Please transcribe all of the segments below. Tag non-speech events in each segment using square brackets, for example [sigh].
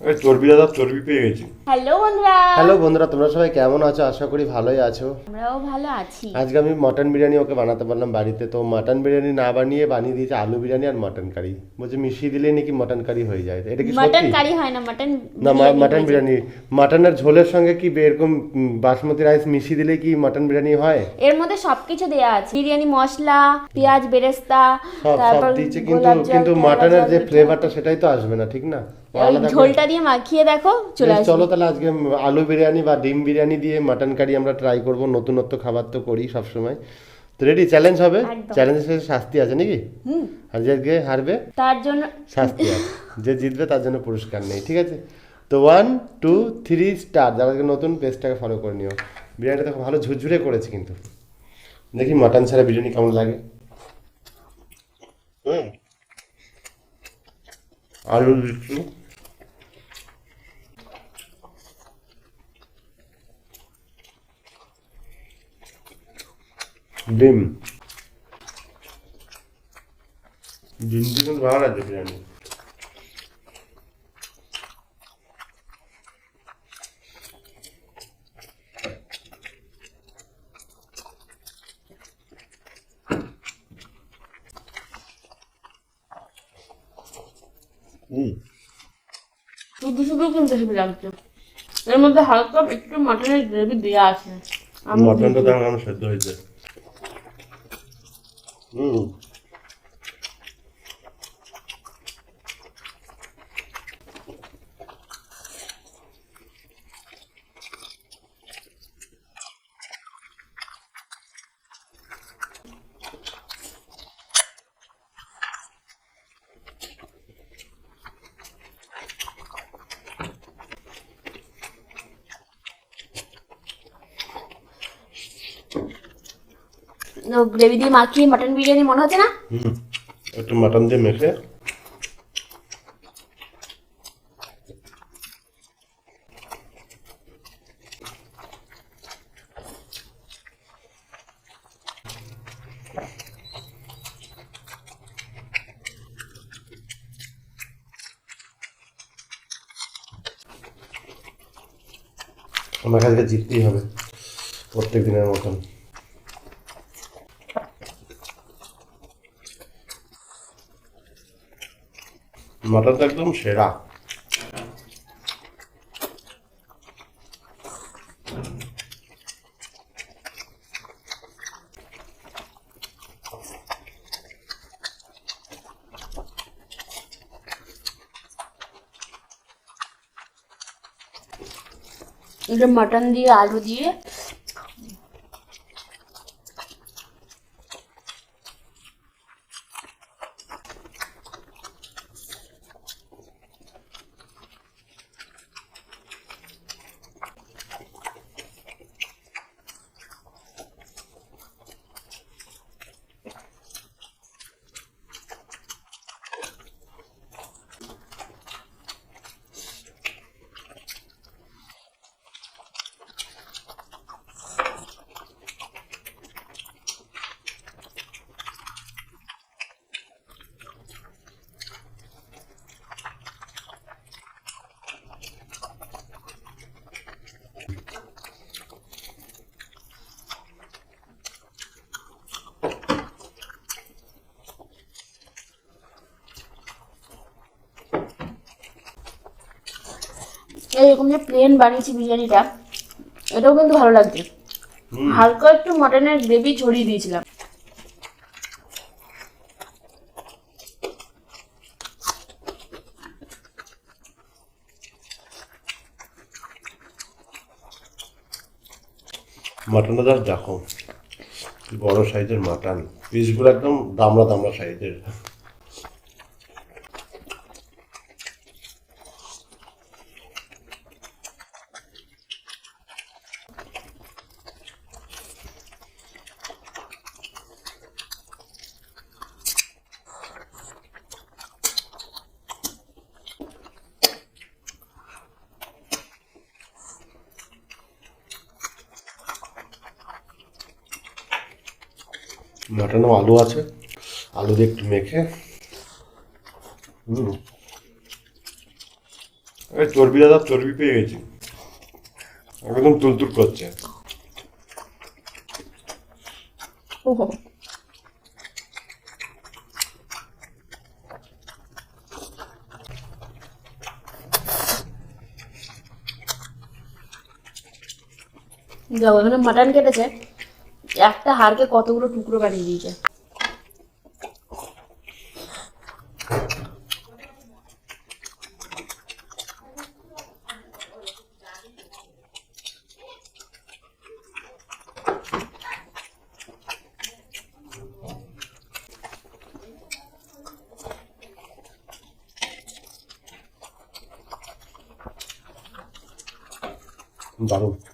এই চর্বি দাদা চর্বি পেয়ে গেছি। হ্যালো বন্ধুরা। হ্যালো বন্ধুরা তোমরা সবাই কেমন আছো? আশা করি ভালোই আছো। আমরাও ভালো আছি। আজকে আমি মটন বিরিয়ানি ওকে বানাতে পারলাম বাড়িতে। তো মটন বিরিয়ানি না বানিয়ে বানিয়ে দিয়েছে আলু বিরিয়ানি আর মটন কারি বলছে মিশিয়ে দিলেই নাকি মটন কারি হয়ে যায়। এটা কি মাটন কারি হয় না মাটন না মটন বিরিয়ানি। মটনের ঝোলের সঙ্গে কি এরকম বাসমতি রাইস মিশিয়ে দিলে কি মটন বিরিয়ানি হয়? এর মধ্যে সবকিছু দেয়া আছে। বিরিয়ানি মশলা পেঁয়াজ বেরেস্তা সব কিন্তু কিন্তু মটনের যে ফ্লেভারটা সেটাই তো আসবে না ঠিক না? ঝোলটা দিয়ে মাখিয়ে দেখো চলে আসবে চলো তাহলে আজকে আলু বিরিয়ানি বা ডিম বিরিয়ানি দিয়ে মাটন কারি আমরা ট্রাই করব। নতুনত্ব খাবার তো করি সবসময়। তো রেডি চ্যালেঞ্জ হবে। চ্যালেঞ্জের শেষে শাস্তি আছে নাকি? হুম। আর যে আজকে হারবে? তার জন্য শাস্তি আছে। [laughs] যে জিতবে তার জন্য পুরস্কার নেই ঠিক আছে? তো ওয়ান টু থ্রি স্টার যারা নতুন পেজটাকে ফলো করে নিও। বিরিয়ানিটা দেখো ভালো ঝুরঝুরে করেছে কিন্তু। দেখি মাটন ছাড়া বিরিয়ানি কেমন লাগে। হুম। আলু দিচ্ছি ডিম ডিম দিয়ে কিন্তু ভালো লাগছে বিরিয়ানি হুম শুধু শুধু কিন্তু হেভি লাগছে? এর মধ্যে হালকা একটু মাটনের গ্রেভি দেওয়া আছে। মটনটা দেখো কেমন সেদ্ধ হয়েছে। হুম। গ্রেভি দিয়ে মাখিয়ে মাটন বিরিয়ানি মনে হচ্ছে না? একটু মাটন দিয়ে মেখে। আমার কাছে জিততেই হবে প্রত্যেক দিনের মতন। মাটনটা একদম সেরা এটা মাটন দিয়ে আলু দিয়ে এরকম যে প্লেন বানিয়েছি বিরিয়ানিটা এটাও কিন্তু ভালো লাগছে। হালকা একটু মাটনের গ্রেভি ছড়িয়ে দিয়েছিলাম। মাটনটা দেখো বড় সাইজের মাটন পিসগুলো একদম দামড়া দামড়া সাইজের মাটনেও আলু আছে। আলু দিয়ে একটু মেখে। হুম। চর্বি দাদা, চর্বি পেয়ে গেছি। একদম তুলতুল করছে। দেখো এখানে মাটন কেটেছে। একটা হাড়কে কতগুলো টুকরো কাটিয়ে দিয়েছে? দারুণ।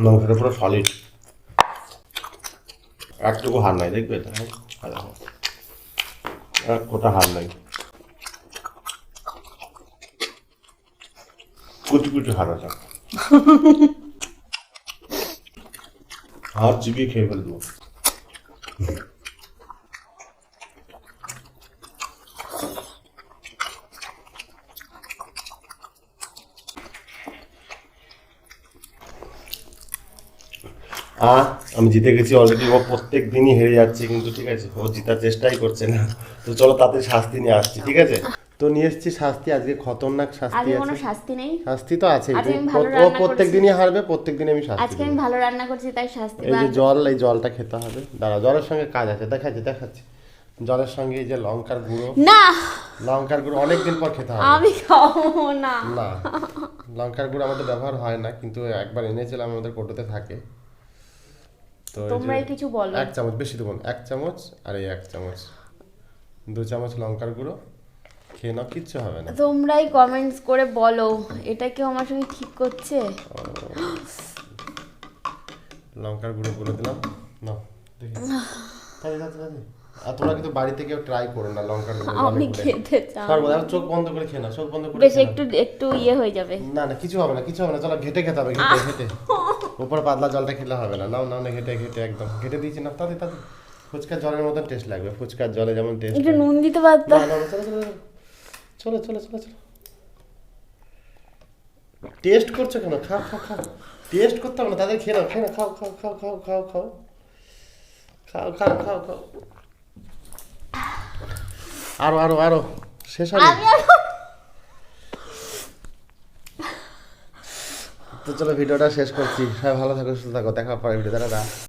মাংসটা পুরো সলিড একটুকু হার নাই দেখবে তো হ্যাঁ? আর দেখো। এক কোটা হার নাই কুচি কুচি হার আছে হাত চিবিয়ে খেয়ে ফেলব আহ আমি জিতে গেছি অলরেডি ও প্রত্যেক দিনই হেরে যাচ্ছে কিন্তু ঠিক আছে ও জিতার চেষ্টাই করছে না। তো চলো তাতে শাস্তি নিয়ে আসছি ঠিক আছে? তো নিয়ে এসেছি শাস্তি আজকে খতরনাক শাস্তি আছে। শাস্তি নেই? শাস্তি তো আছে ও প্রত্যেক দিনই হারবে প্রত্যেক দিন আমি শাস্তি আজকে আমি ভালো রান্না করছি তাই শাস্তি এই যে জল এই জলটা খেতে হবে। দাঁড়া জলের সঙ্গে কাজ আছে দেখাচ্ছি দেখাচ্ছি। জলের সঙ্গে এই যে লঙ্কার গুঁড়ো। না! লঙ্কার গুঁড়ো অনেকদিন পর খেতে হবে। আমি খাব না। না লঙ্কার গুঁড়ো আমাদের ব্যবহার হয় না কিন্তু একবার এনেছিলাম আমাদের কোটোতে থাকে। তো তোমরাই কিছু বলো। এক চামচ বেশি দেবো এক চামচ আর এই এক চামচ। দু চামচ লঙ্কার গুঁড়ো। খেয়ে নাও কিচ্ছু হবে না। তোমরাই কমেন্টস করে বলো এটা কেউ আমার সঙ্গে ঠিক করছে? লঙ্কার গুঁড়ো গুঁড়ো দিলাম। না দেখি। আর তোমরা কিন্তু বাড়িতে কেউ ট্রাই করো না লঙ্কার গুঁড়ো আমি খেতে চাই। সর্বদা চোখ বন্ধ করে খেয়ে না চোখ বন্ধ করে বেশ একটু একটু ইয়ে হয়ে যাবে। না না কিছু হবে না কিছু হবে না চলো ঘেটে খেতে হবে ঘেটে ঘেটে। উপরে পাতলা জলটা খেলে হবে না। নাও নাও না ঘেটে ঘেটে একদম। ঘেটে দিয়েছি না তাতে তাতে। ফুচকার জলের মতন টেস্ট লাগবে। ফুচকার জলে যেমন টেস্ট একটু নুন দিতে পারতো না না না, চলো চলো চলো। চলো টেস্ট করছ কেন? খাও খাও খাও। টেস্ট করতে হবে না তাদের খেয়ে নাও খেয়ে নাও। খাও খাও খাও খাও খাও খাও। খাও খাও খাও খাও। আরও আরও আরও। শেষ হবে আমি আর তো চলো ভিডিওটা শেষ করছি। সবাই ভালো থাকো সুস্থ থাকো দেখা পরে ভিডিও দাদা